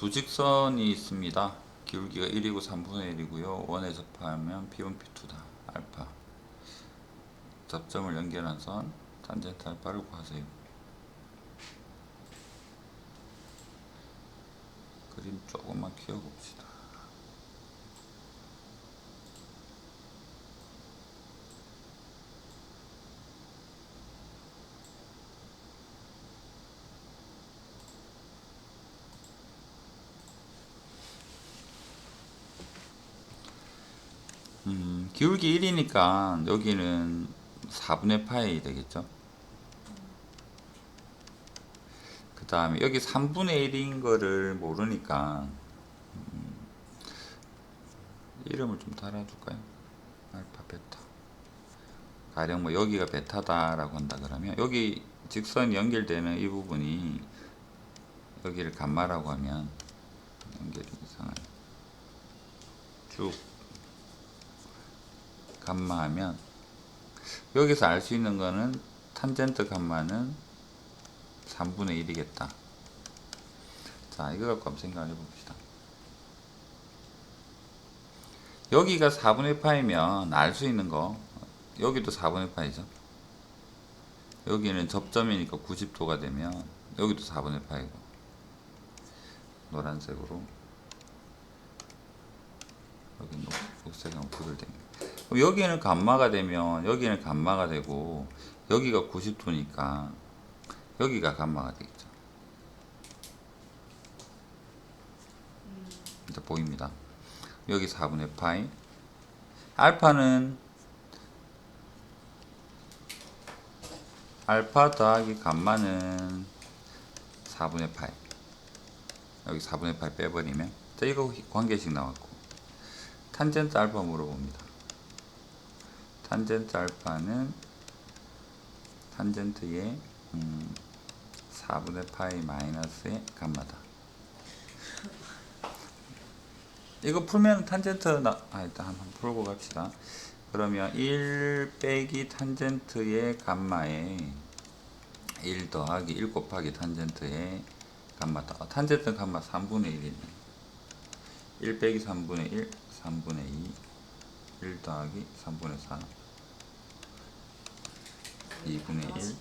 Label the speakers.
Speaker 1: 두 직선이 있습니다. 기울기가 1이고 3분의 1이고요. 원에 접하면 P1, P2다. 알파. 접점을 연결한 선 탄젠트 알파를 구하세요. 그림 조금만 키워봅시다. 기울기 1이니까 여기는 4분의 파이 되겠죠? 그 다음에 여기 3분의 1인 거를 모르니까 음, 이름을 좀 달아줄까요? 알파 베타 가령 뭐 여기가 베타다 라고 한다 그러면 여기 직선이 연결되는 이 부분이 여기를 감마라고 하면 연결이 이상하네 쭉 감마하면 여기서 알 수 있는 거는 탄젠트 감마는 3분의 1이겠다. 자, 이거 갖고 한번 생각해 봅시다. 여기가 4분의 파이면 알 수 있는 거 여기도 4분의 파이죠. 여기는 접점이니까 90도가 되면 여기도 4분의 파이고 노란색으로 여기 녹, 녹색하고 구별됩니다. 그럼 여기는 감마가 되면 여기는 감마가 되고 여기가 90도니까 여기가 감마가 되겠죠. 이제 보입니다. 여기 4분의 파이. 알파는 알파 더하기 감마는 4분의 파이. 여기 4분의 파이 빼버리면 자 이거 관계식 나왔고 탄젠트 알파 물어봅니다. 탄젠트 알파는 탄젠트의 음, 4분의 파이 마이너스의 감마다. 이거 풀면 탄젠트 나, 아, 일단 한번 풀고 갑시다. 그러면 1 빼기 탄젠트의 감마에 1 더하기 1 곱하기 탄젠트의 감마다. 어, 탄젠트 감마 3분의 1이네. 1 빼기 3분의 1, 3분의 2, 1 더하기 3분의 4, 2분의 1,